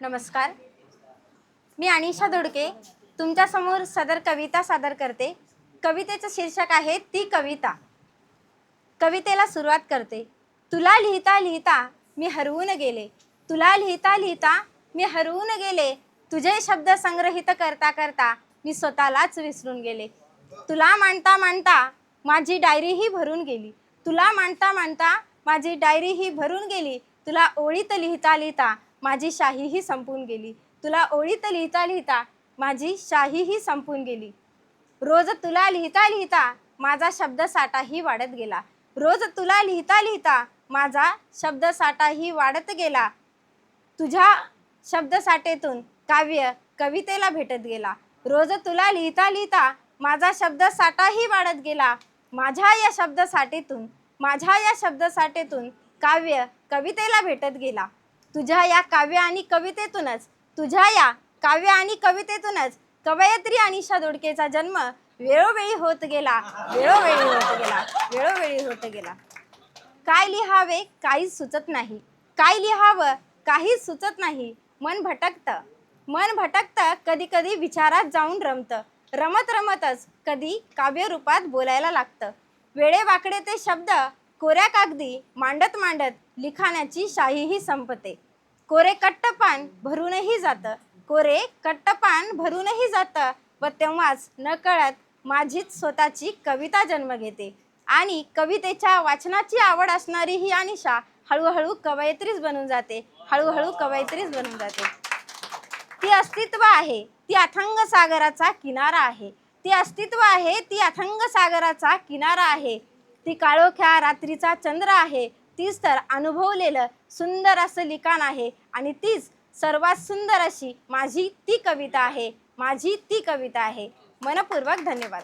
नमस्कार. मी अनिशा दोडके तुमच्यासमोर सदर कविता सादर करते. कवितेचं शीर्षक आहे ती कविता. कवितेला सुरुवात करते. तुला लिहिता लिहिता मी हरवून गेले. तुला लिहिता लिहिता मी हरवून गेले. तुझे शब्द संग्रहित करता करता मी स्वतःलाच विसरून गेले. तुला मांडता मांडता माझी डायरीही भरून गेली. तुला मांडता मांडता माझी डायरीही भरून गेली. तुला ओळीत लिहिता लिहिता माझी शाहीही संपून गेली. तुला ओळीत लिहिता लिहिता माझी शाहीही संपून गेली. रोज तुला लिहिता लिहिता माझा शब्दसाठाही वाढत गेला. रोज तुला लिहिता लिहिता माझा शब्दसाठाही वाढत गेला. तुझ्या शब्दसाठेतून काव्य कवितेला भेटत गेला. रोज तुला लिहिता लिहिता माझा शब्दसाठाही वाढत गेला. माझ्या या शब्दसाठेतून माझ्या या शब्दसाठेतून काव्य कवितेला भेटत गेला. तुझ्या या काव्य आणि कवितेतूनच तुझ्या या काव्य आणि कवितेतूनच कवयत्री अनिशा दोडकेचा जन्म वेळोवेळी होत गेला वेळोवेळी होत गेला वेळोवेळी होत गेला. काय लिहावे काहीच सुचत नाही काय लिहावं काहीच सुचत नाही. मन भटकतं मन भटकतं कधी कधी विचारात जाऊन रमतं रमत रमतच कधी काव्यरूपात बोलायला लागतं. वेडे वाकडे ते शब्द कोऱ्या कागदी मांडत मांडत लिखाणाची शाहीही संपते. कोरे कट्टपान भरूनही जातं. कोरे कट्टपान भरूनही जातं. व तेव्हाच नकळत माझीच स्वतःची कविता जन्म घेते. आणि कवितेच्या वाचनाची आवड असणारी ही अनिशा हळूहळू कवयित्रीच बनून जाते. हळूहळू कवयित्रीच बनून जाते. ती अस्तित्व आहे. ती अथंग सागराचा किनारा आहे. ती अस्तित्व आहे. ती अथंग सागराचा किनारा आहे. ती काळोख्या रात्रीचा चंद्र आहे. तीच तर अनुभवलेलं सुंदर असं लिखाण आहे. आणि तीच सर्वात सुंदर अशी माझी ती कविता आहे. माझी ती कविता आहे. मनपूर्वक धन्यवाद.